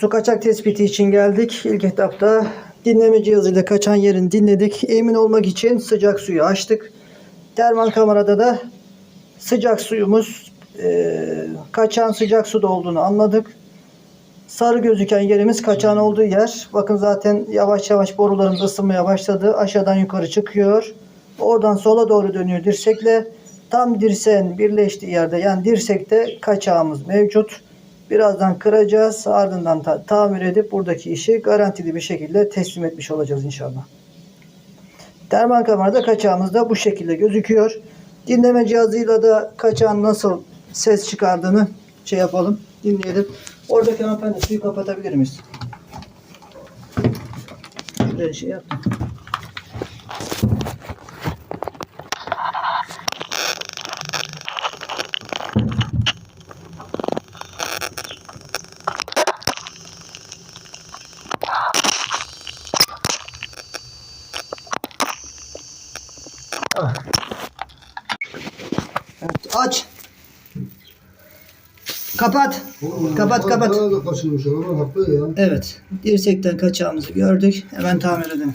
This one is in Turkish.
Su kaçak tespiti için geldik. İlk etapta dinleme cihazıyla kaçan yerini dinledik. Emin olmak için sıcak suyu açtık. Termal kamerada da sıcak suyumuz eee, kaçan sıcak suda olduğunu anladık. Sarı gözüken yerimiz kaçağın olduğu yer. Bakın zaten yavaş yavaş borularımız ısınmaya başladı. Aşağıdan yukarı çıkıyor. Oradan sola doğru dönüyor dirsekle. Tam dirseğin birleştiği yerde yani dirsekte kaçağımız mevcut. Birazdan kıracağız. Ardından ta- tamir edip buradaki işi garantili bir şekilde teslim etmiş olacağız inşallah. Termal kamerada kaçağımız da bu şekilde gözüküyor. Dinleme cihazıyla da kaçağın nasıl ses çıkardığını şey yapalım, dinleyelim. Oradaki hanımefendi suyu kapatabilir miyiz? Şuraya şey yaptım. Evet, aç. Kapat. Kapat kapat. Evet. Dirsekten kaçağımızı gördük. Hemen tamir edelim.